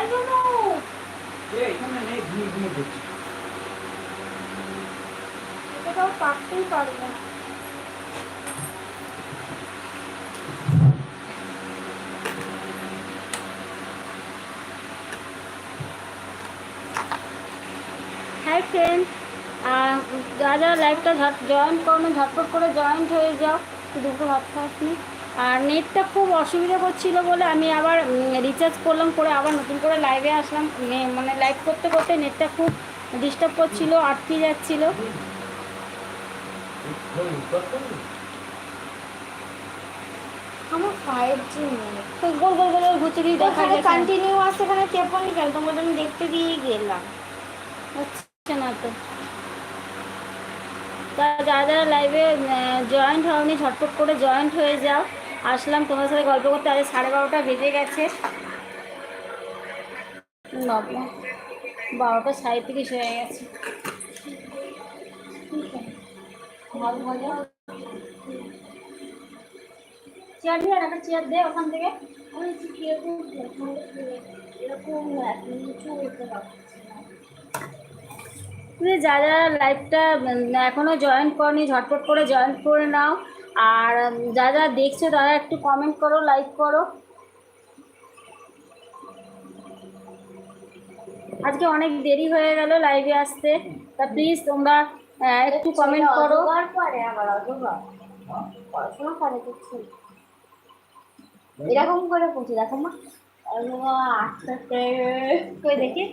I don't know এখানে নেই ঘুমিয়ে ঘুমিয়ে দেখছি। এটা তো পারতেই পারবে না। হাই ফ্রেন্ড যা যা লাইভটা জয়েন করো ঝটপট করে জয়েন্ট হয়ে যাও। দুপুর ভাত খাসনি আর নেটটা খুব অসুবিধা করছিল বলে আমি আবার রিচার্জ করলাম করে আবার নতুন করে লাইভে আসলাম। মানে লাইভ করতে করতে নেটটা খুব ডিস্টার্ব করছিল আটকে যাচ্ছিল। আমার ফাইভ জি নেই। গোল গোল গোল ঘুরতে দিয়ে দেখা কন্টিনিউ আছে এখানে চেপনি কেন তোমাদের আমি দেখতে দিয়ে গেলাম। হচ্ছে না তো। তা যারা যারা লাইভে জয়েন্ট হওনি ঝটপট করে জয়েন্ট হয়ে যাও। আসলাম তোমার সাথে গল্প করতে। আজ সাড়ে বারোটা বেজে গেছে। বারোটা সাঁত্রিশ হয়ে গেছে। চেয়ার দিয়ে একটা চেয়ার দে ওখান থেকে। আমি কীরকম এরকম নিচু হতে পারছি না। তুমি যা যা লাইভটা এখনও জয়েন করনি, ঝটপট করে জয়েন করে নাও। আর যা যা দেখছ তারা একটু কমেন্ট করো লাইক করো। আজকে অনেক দেরি হয়ে গেল লাইভে আসতে। তা প্লিজ তোমরা একটু কমেন্ট করো। পড়াশোনা করে এরকম করে পড়ছি দেখো মা। আস্তে আস্তে দেখি।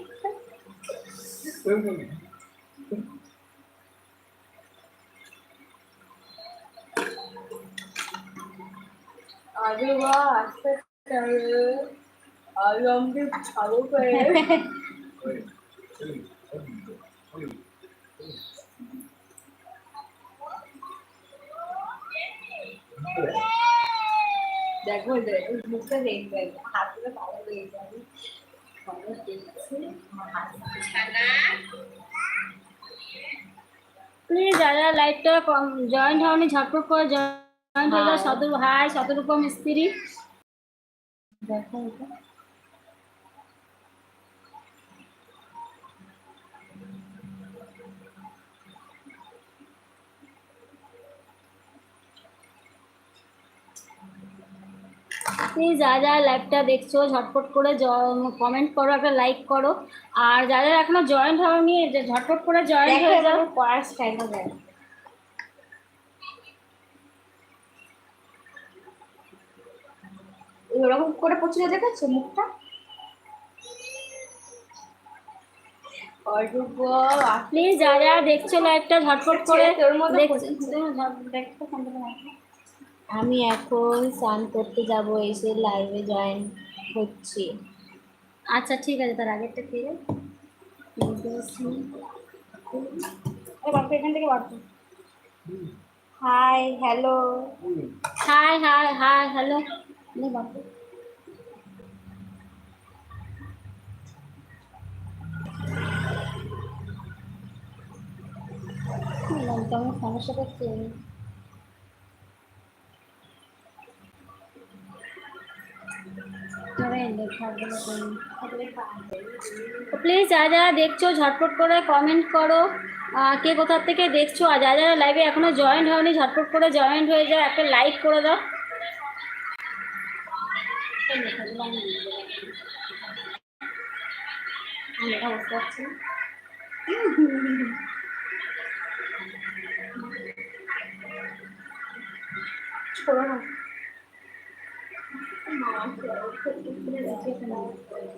অলম্বিক দেখো মুখটা দেখবে হাত ধরে ভালো হয়ে যাবে। ভালো দেখছে প্লিজ যারা লাইভটা জয়েন্ট হওনি ঝটপট করে জয়েন্ট হয়ে। স্ত্রী। দেখো এটা। যা যা লাইভটা দেখছ ঝটপট করে কমেন্ট করো একটা লাইক করো। আর যাদের এখনও জয়েন্ট হওনি যে ঝটপট করে জয়েন্ট হয়ে যাও। পড়ার স্টাইলটা দেখ। ওরকম করে পড়ছিল দেখেছ মুখটা? প্লিজ যা যা দেখছ লাইভটা ঝটপট করে। আমি এখন স্নান করতে যাব এসে লাইভে জয়েন হচ্ছি। আচ্ছা ঠিক আছে তার আগেরটা ফিরে এখান থেকে Bappa hi hello hi hi hi hello নে করছে প্লিজ যারা যারা দেখছ, ঝটপট করে কমেন্ট করো। কে কোথা থেকে দেখছ? আর যারা যারা লাইভে এখনও জয়েন্ট হয়নি, ঝটপট করে জয়েন্ট হয়ে যাও, একটা লাইক করে দাও। আমি এটা বুঝতে পারছি না। ছোড়ো না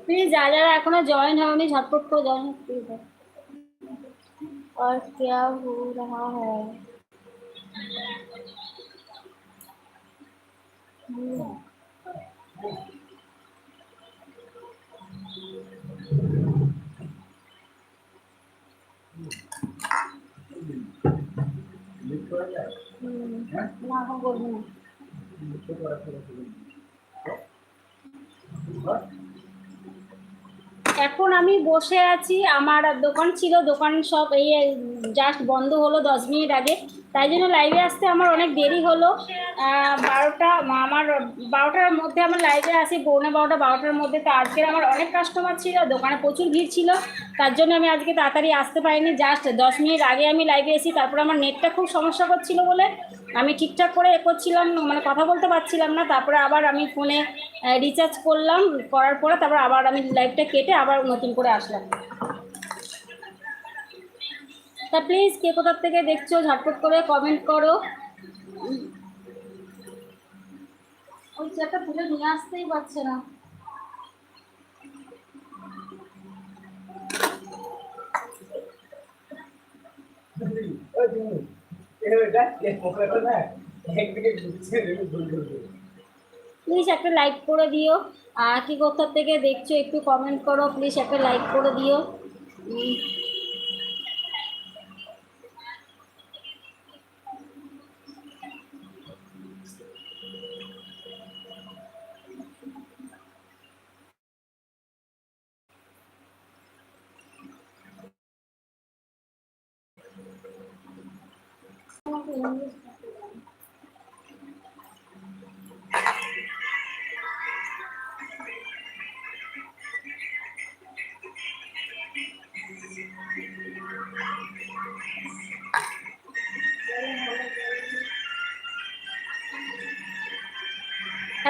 প্লিজ যারা যারা এখনো জয়েন হয়নি ঝটপট করে জয়েন প্লিজ और क्या हो रहा है না এখন আমি বসে আছি, আমার দোকান ছিল, দোকান সব এই জাস্ট বন্ধ হলো দশ মিনিট আগে। তাই জন্য লাইভে আসতে আমার অনেক দেরি হলো। বারোটা, আমার বারোটার মধ্যে আমার লাইভে আসি, পৌনে বারোটা, বারোটার মধ্যে। তো আজকের আমার অনেক কাস্টমার ছিল, দোকানে প্রচুর ভিড় ছিল। তার জন্য আমি আজকে তাড়াতাড়ি আসতে পারিনি। জাস্ট দশ মিনিট আগে আমি লাইভে এসি তারপর আমার নেটটা খুব সমস্যা করছিল বলে আমি ঠিকঠাক করে এ করছিলাম মানে কথা বলতে পারছিলাম না। তারপরে আবার আমি ফোনে রিচার্জ করলাম, করার পরে তারপর আবার আমি লাইভটা কেটে আবার নতুন করে আসলাম। তা প্লিজ কে কোথার থেকে দেখছ, ঝটপট করে কমেন্ট করো। ওই চেয়ারটা তুলে নিয়ে আসতেই পারছে না। প্লিজ একটা লাইক করে দিও। আর কি কোথার থেকে দেখছ, একটু কমেন্ট করো প্লিজ একটা লাইক করে দিও।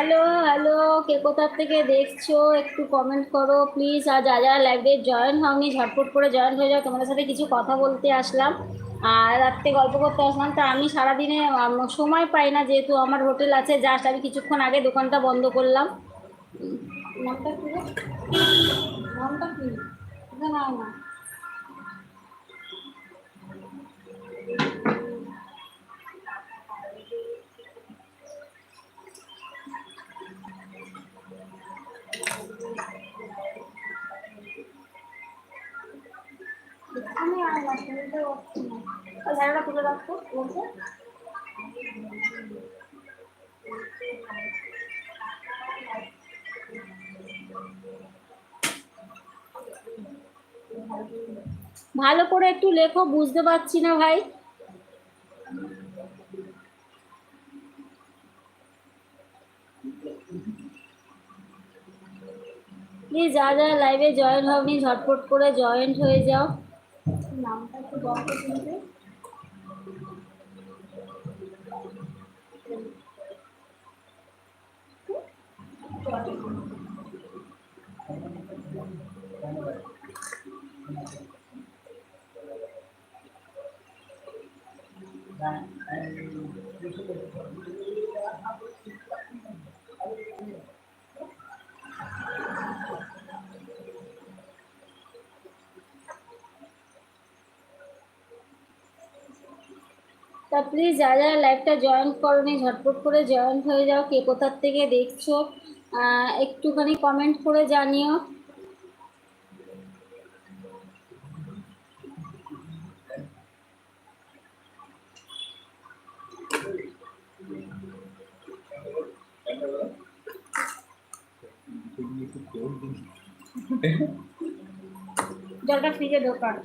হ্যালো হ্যালো কে কোথার থেকে দেখছ? একটু কমেন্ট করো প্লিজ আর যা যা লাইভে জয়েন হওনি, ঝটপট করে জয়েন হয়ে যাও। তোমাদের সাথে কিছু কথা বলতে আসলাম। আর রাত্রে গল্প করতে আসলাম। তা আমি সারাদিনে সময় পাই না, যেহেতু আমার হোটেল আছে। জাস্ট আমি কিছুক্ষণ আগে দোকানটা বন্ধ করলাম। নামটা কি নামটা কি? না না না এখানে আর না শুনতে পাচ্ছি না আর ভালো করে একটু লেখো, বুঝতে পারছি না ভাই। প্লিজ যা যা লাইভে জয়েন হবনি ঝটপট করে জয়েন্ট হয়ে যাও। নামটা একটু বন্ধ শুনতে তা প্লিজ যা যারা লাইভটা জয়েন করনি, ঝটপট করে জয়েন হয়ে যাও। কে কোথার থেকে দেখছ একটুখানি কমেন্ট করে জানিও। জলটা ফ্রিজে ঢোকান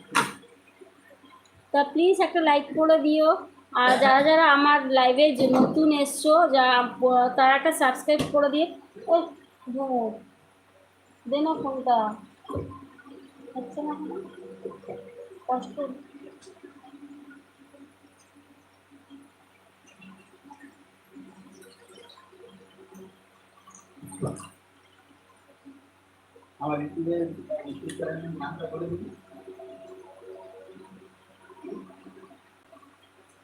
তা প্লিজ একটা লাইক করে দিও। আর যারা যারা আমার লাইভে যে নতুন এসছো যা তারা একটা সাবস্ক্রাইব করে দিয়ে ও ধর দে না ফোনটা হচ্ছে না কষ্ট। আমার ইউটিউবে, ইউটিউব চ্যানেলের নামটা বলে দিবি আজকে রাত্রি মধ্যে বিয়ে হাতে লোক আমি জোগাড় ফোনটা কানে দেবো এই স্পেসটা তৈরি করব তারপর আমার সালাম ধাম ইয়ো, ব্রো। কিন্তু ওগুলো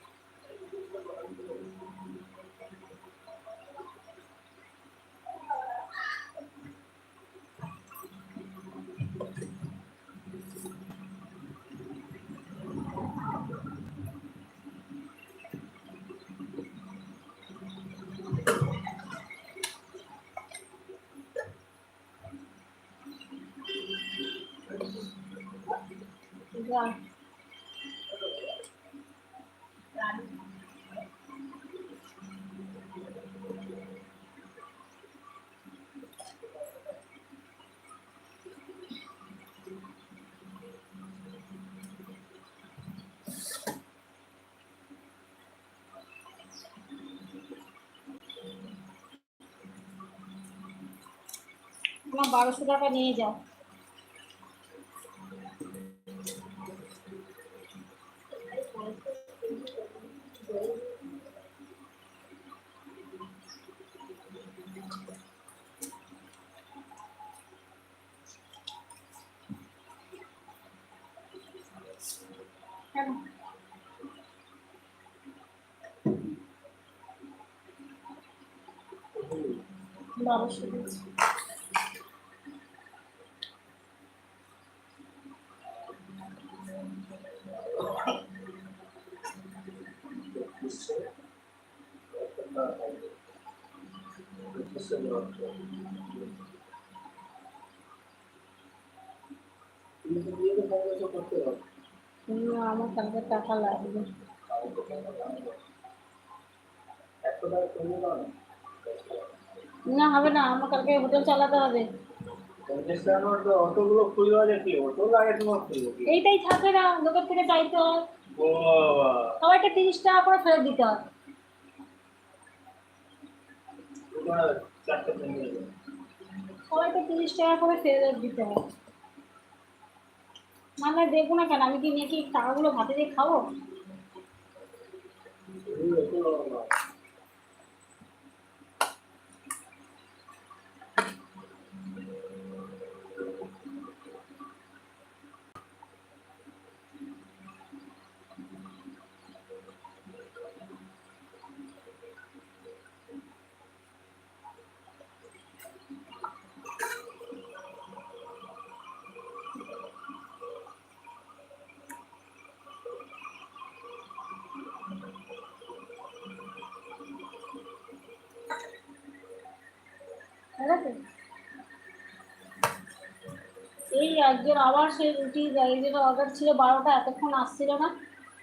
আমার বারোশো টাকা নিয়ে যাও আমার কালকে টাকা লাগবে। না, হবে না, আমার কালকে হোটেল চালাতে হবে। এইটাই থাকে না দোকান থেকে সবাইকে তিরিশ টাকা করে ফেরত দিতে হয়। সবাইকে তিরিশ টাকা করে ফেরত দিতে মানে দেখব না কেন, আমি কি নিয়ে কি টাকাগুলো ভাতে দিয়ে খাব? এই একজন আবার সেই রুটি যেটা অর্ডার ছিল বারোটা, এতক্ষণ আসছিল না।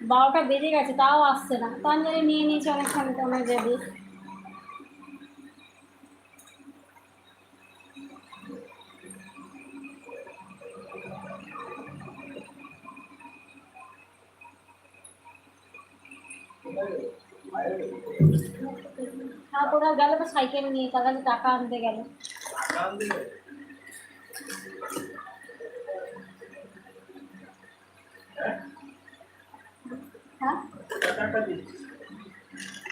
বারোটা বেজে গেছে, তাও আসছে না। তার নিয়ে নিয়েছে অনেকক্ষণ অনেক যাবে তারপরে গেল তো সাইকেল নিয়ে তার কাছে টাকা আনতে গেল। হ্যাঁ?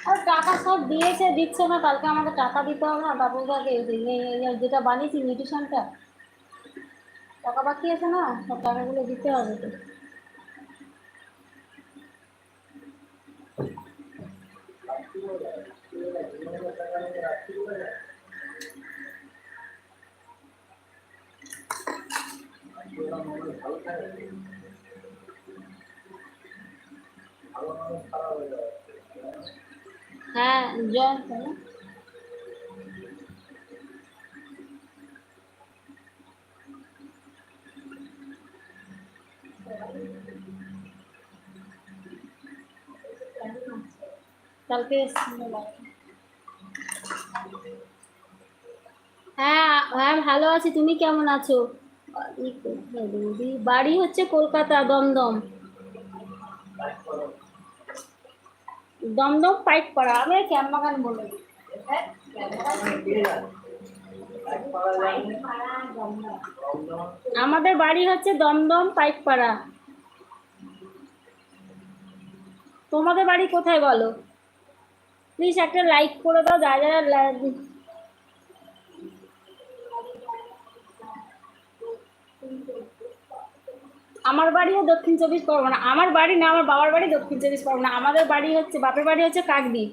আর টাকা সব দিয়েছে, দিচ্ছে না, কালকে আমাকে টাকা দিতে হবে না তারপর তাকে যেটা বানিয়েছি নিউট্রিশনটা টাকা বাকি আছে না, সব টাকাগুলো দিতে হবে তো। হ্যাঁ জয়েন করো কালকে এসেছিল বাড়ি। হ্যাঁ হ্যাঁ ভালো আছি তুমি কেমন আছো বাড়ি হচ্ছে কলকাতা, দমদম। দমদম পাইক পাড়া আমি ক্যাম্বাগান বলে আমাদের বাড়ি হচ্ছে দমদম পাইকপাড়া তোমাদের বাড়ি কোথায় বলো? প্লিজ একটা লাইক করে দাও, যারা যারা আমার বাড়িও দক্ষিণ চব্বিশ পরগনা। আমার বাড়ি না, আমার বাবার বাড়ি দক্ষিণ চব্বিশ পরগনা। আমাদের বাড়ি হচ্ছে, বাপের বাড়ি হচ্ছে কাকদ্বীপ।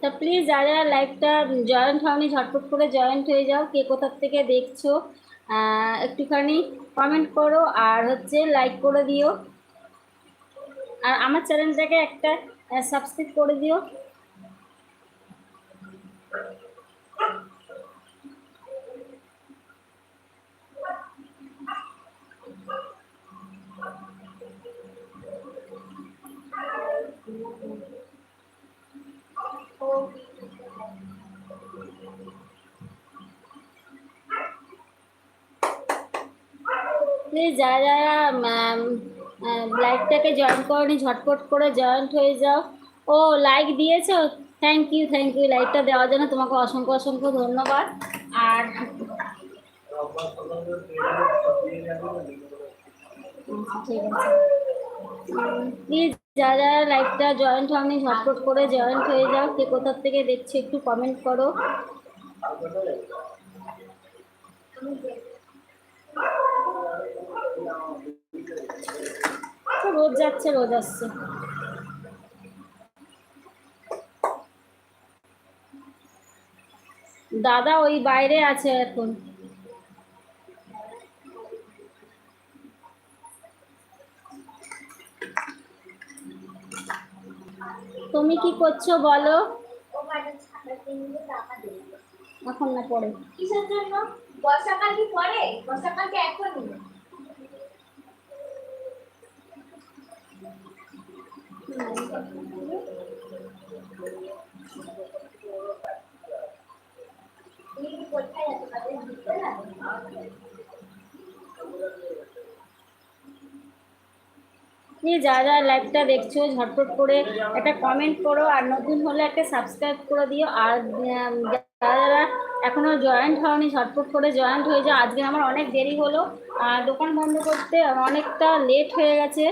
তা প্লিজ যারা লাইভটা জয়েন্ট হয়নি, ঝটপট করে জয়েন্ট হয়ে যাও। কে কোথার থেকে দেখছ একটুখানি কমেন্ট করো আর হচ্ছে লাইক করে দিও। আর আমার চ্যানেলটাকে একটা সাবস্ক্রাইব করে দিও। যারা যারা লাইভটাকে জয়েন করনি, ঝটপট করে জয়েন্ট হয়ে যাও। ও লাইক দিয়েছ? থ্যাংক ইউ থ্যাংক ইউ লাইকটা দেওয়ার জন্য তোমাকে অসংখ্য অসংখ্য ধন্যবাদ। আর ঠিক আছে প্লিজ যারা যারা লাইভটা জয়েন্ট হয়নি, ঝটপট করে জয়েন্ট হয়ে যাও। কে কোথার থেকে দেখছ একটু কমেন্ট করো। রোজ যাচ্ছে, রোজ আসছে। দাদা ওই বাইরে আছে এখন। তুমি কি করছ বলো? এখন না পরে। কিসের জন্য? বর্ষাকাল কি পরে? বর্ষাকাল কি এখনই তুমি কি কোথায় যাচ্ছ তাদের দিতে লাগে প্লিজ যারা যারা লাইভটা দেখছ, ঝটপট করে একটা কমেন্ট করো, আর নতুন হলে একটা সাবস্ক্রাইব করে দিও, আর যারা যারা এখনও জয়েন্ট হয়নি ঝটপট করে জয়েন্ট হয়ে যাও। আজকে আমার অনেক দেরি হলো, আর দোকান বন্ধ করতে অনেকটা লেট হয়ে গেছে।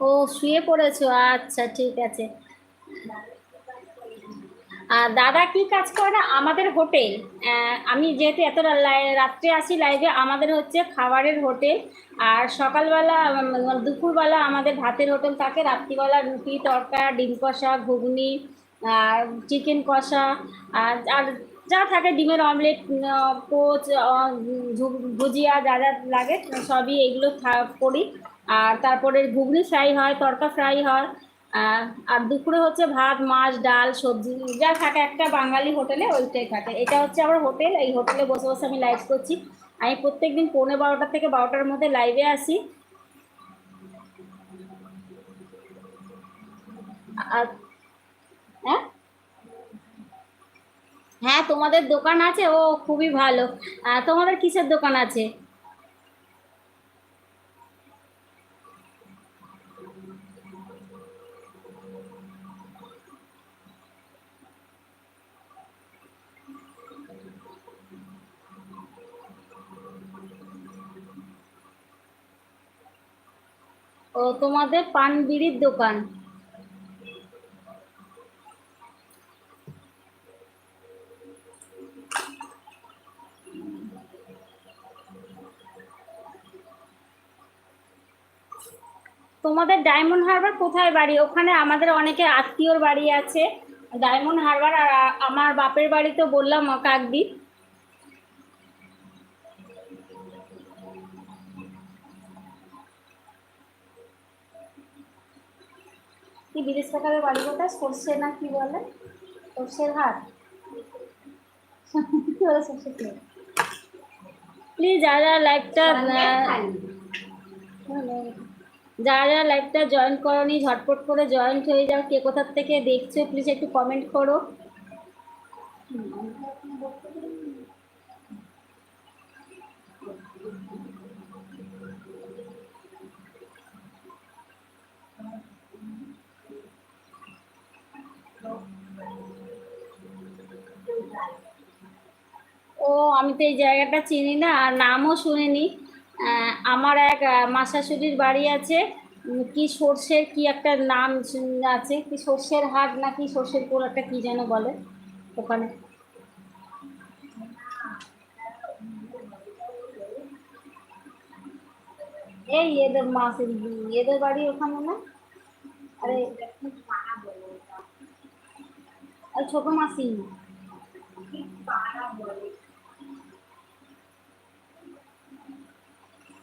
ও শুয়ে পড়েছো? আচ্ছা ঠিক আছে। দাদা কি কাজ করে না? আমাদের হোটেল। আমি যেহেতু এত রাত্রে আসি লাইভে, আমাদের হচ্ছে খাবারের হোটেল। আর সকালবেলা দুপুরবেলা আমাদের ভাতের হোটেল থাকে। রাত্রিবেলা রুটি, তরকা, ডিম কষা, ঘুগনি, আর চিকেন কষা, আর আর যা থাকে, ডিমের অমলেট কোচ ভুজিয়া যা যা লাগে, সবই এগুলো করি। আর তারপরে ঘুগনি ফ্রাই হয়, তরকা ফ্রাই হয়। আর দুপুরে হচ্ছে ভাত, মাছ, ডাল, সবজি, যা থাকে একটা বাঙালি হোটেলে ওইটাই থাকে। এটা হচ্ছে আমার হোটেল, এই হোটেলে বসে বসে আমি লাইভ করছি। আমি প্রত্যেকদিন পৌনে বারোটা থেকে বারোটার মধ্যে লাইভে আসি। আর হ্যাঁ? হ্যাঁ তোমাদের দোকান আছে? ও, খুবই ভালো। তোমাদের কিসের দোকান আছে? ও, তোমাদের পান বিড়ির দোকান। তোমাদের ডায়মন্ড হারবার কোথায় বাড়ি? ওখানে আমাদের অনেকে আত্মীয়র বাড়ি আছে। ডায়মন্ড হারবার আর আমার বাপের বাড়ি তো বললাম, কাকদ্বীপ। কি টাকার বাড়ি কোথায়? সর্ষে না কি বলে? সর্ষের হাট। সর্ষে প্লিজ যারা লাইভটা যারা যারা লাইভটা জয়েন করনি ঝটপট করে জয়েন্ট হয়ে যাও। কে কোথার থেকে দেখছ প্লিজ একটু কমেন্ট করো। ও আমি তো এই জায়গাটা চিনি না আর নামও শুনিনি। আমার এক আহ, মাসাশুড়ির বাড়ি আছে। কি সর্ষের কি একটা নাম আছে কি সর্ষের হাট না কি সর্ষের পোল একটা কি যেন বলে ওখানে। এই এদের মাস এদের বাড়ি ওখানে না? আরে। ছোট মাসি ঠিক পাড়া। তৈরি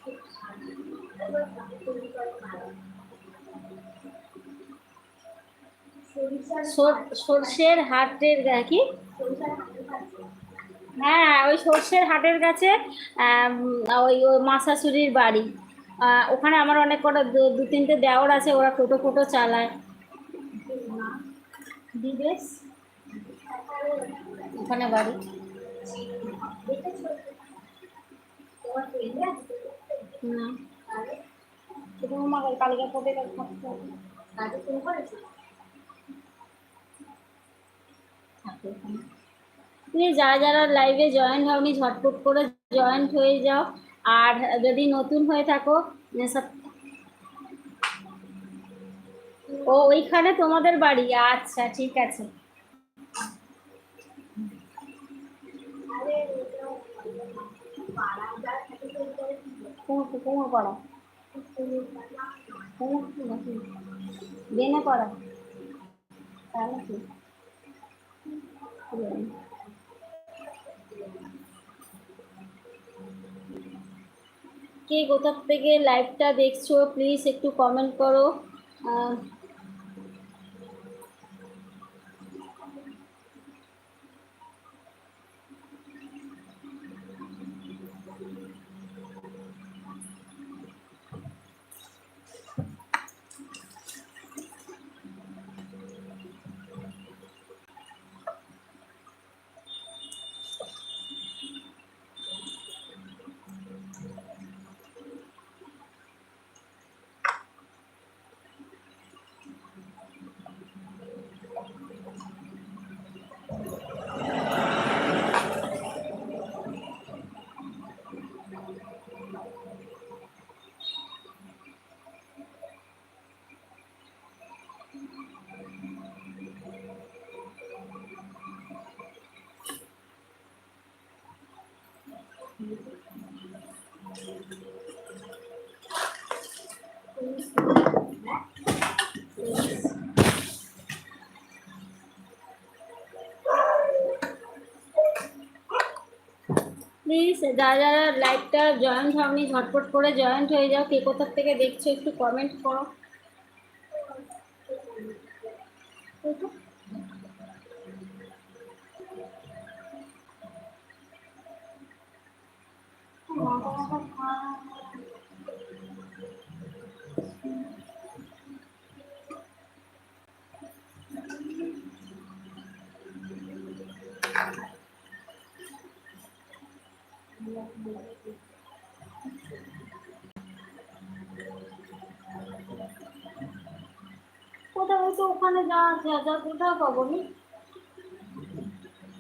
করে পাড়া। সরিষার সর- সর্ষের হাটের কি? হ্যাঁ ওই সর্ষের হাটের কাছে ওই ওই মাসাশুরির বাড়ি। ওখানে আমার অনেক কটা দু তিনটে দেওর আছে, ওরা টোটো ফোটো চালায়। ওখানে বাড়ি। না। শুধু আমার কালিকা ফোটে থাকতে হবে। কাজে ফোন করেছ। প্লিজ যারা যারা লাইভে জয়েন্ট হওনি ঝটপট করে জয়েন্ট হয়ে যাও। আর যদি নতুন হয়ে থাকো ও ওইখানে তোমাদের বাড়ি। আচ্ছা ঠিক আছে। পাড়া কুমোর কুমোর বেনে পড়া। তাই কে? কোথা থেকে লাইভটা দেখছ প্লিজ একটু কমেন্ট করো। প্লিজ যারা যারা লাইভটা জয়েন্ট হওনি ঝটপট করে জয়েন্ট হয়ে যাও। কে কোথার থেকে দেখছ, একটু কমেন্ট করো। কোথায়? ওই তো ওখানে যা যা যা পাবো নি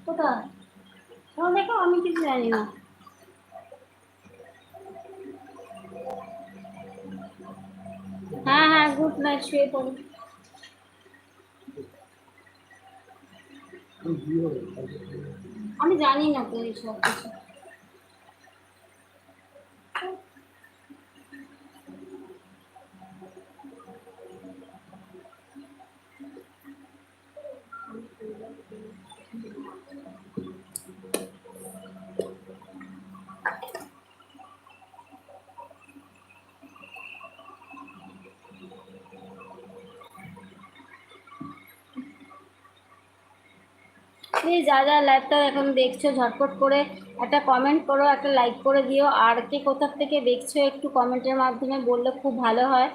কোথায়? দেখো, আমি কিছু জানি না। হ্যাঁ হ্যাঁ গুড নাইট শুয়ে পড়ো। আমি জানি না তো এইসব কিছু। প্লিজ যা যা লাইভটা এখন দেখছ, ঝটপট করে একটা কমেন্ট করো, একটা লাইক করে দিও। আর কে কোথার থেকে দেখছ, একটু কমেন্টের মাধ্যমে বললে খুব ভালো হয়।